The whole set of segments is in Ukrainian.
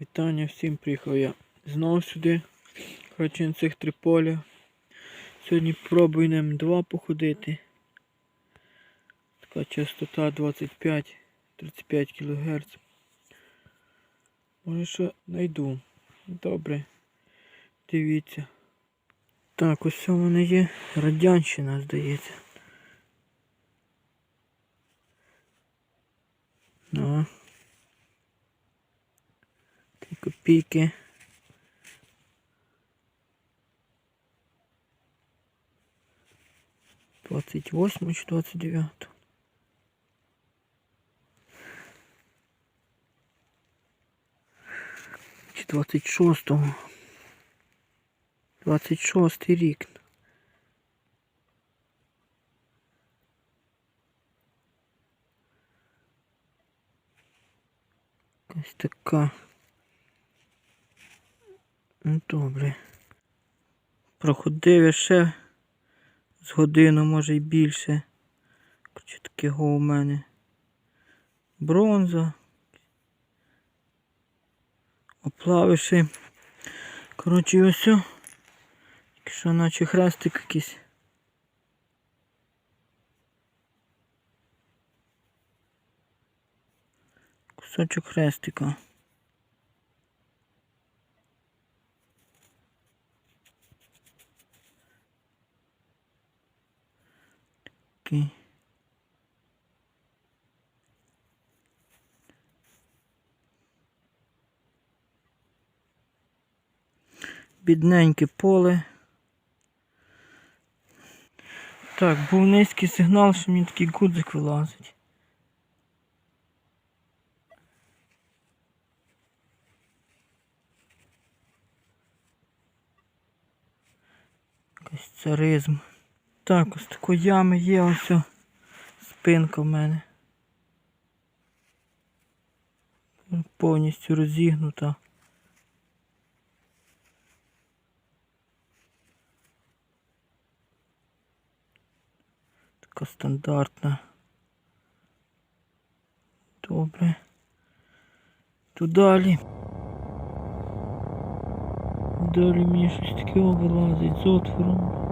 Вітання всім приїхав я знову сюди. Коротше, на цих три поля. Сьогодні пробую на М2 походити. Така частота 25-35 кГц. Може що знайду. Добре. Дивіться. Так, ось у мене є радянщина, здається. Ну. Копійки. Двадцять восьму чи двадцять дев'яту. Чи двадцять шостого. Двадцять шостий. Ну, добре. Проходив я ще з годину, може й більше. Короче, такого у мене. Бронза. Оплавиші. Коротше, ось. о. Тільки що наче хрестик якийсь. Кусочок хрестика. Такий. Бідненьке поле. Так, був низький сигнал, що мені такий гудзик вилазить. Якийсь царизм. Так, ось такої ями є, ось спинка в мене. Повністю розігнута. Така стандартна. Добре. Тут далі. Далі мені щось таке вилазить з отвором.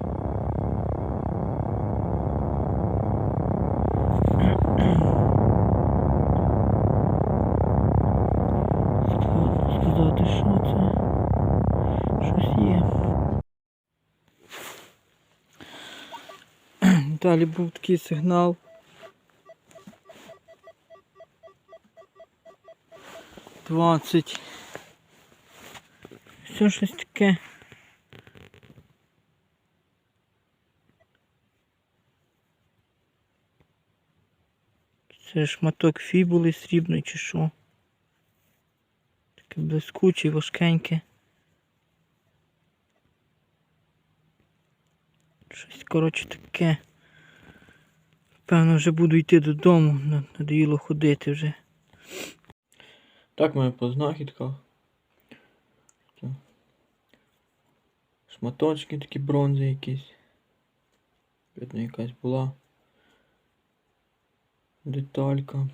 Далі був такий сигнал. Двадцять. Все щось таке. Це шматок фібули срібної чи що? Таке блискуче, важкеньке. Щось, коротше, таке. Певно, вже буду йти додому, на- надоїло ходити вже. Так моя по знахідках. Шматочки такі бронзи якісь. Видно, якась була. Деталька.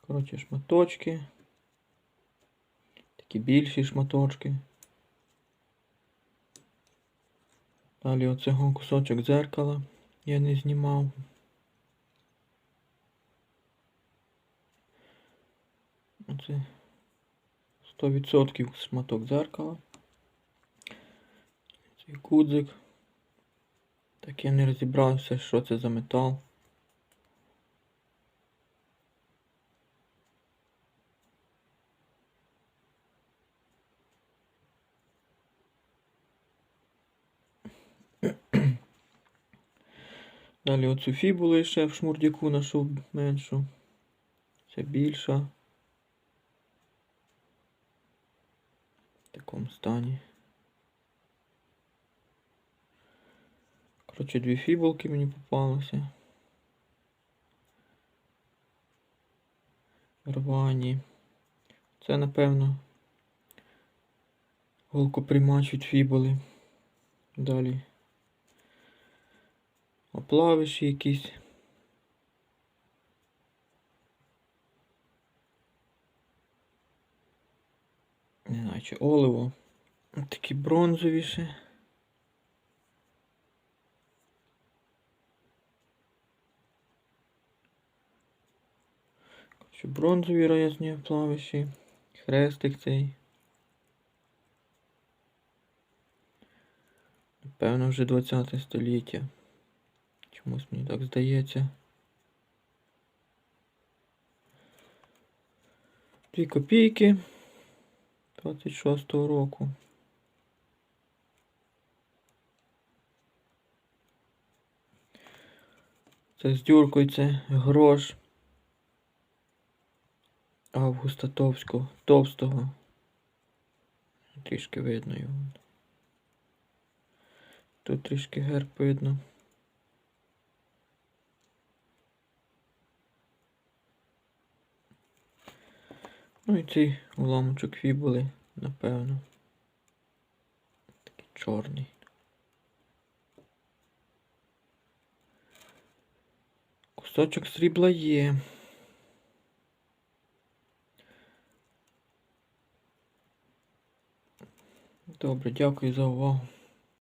Коротше, шматочки. Такі більші шматочки. Далі оцього кусочок дзеркала я не знімав. Оце 100% шматок дзеркала. Цей кудзик. Так я не розібрався, що це за метал. Далі оцю фібулу ще в шмурдяку знайшов меншу. Це більша. Такому стані. Коротше, дві фібулки мені попалося. Рвані. Це, напевно, голкоприймач від фібули. Далі. Оплавиші якісь. Не знаю, чи оливо. Такі бронзовіші. Коротше, бронзові різні плавиші. Хрестик цей. Напевно, вже 20 століття. Чомусь мені так здається. Дві копійки 26-го року. Це з дюркою це грош Августа Товського, Товстого. Трішки видно його. Тут трішки герб видно. Ну і цей уламочок фібули, напевно. Такий чорний. Кусочок срібла є. Добре, дякую за увагу.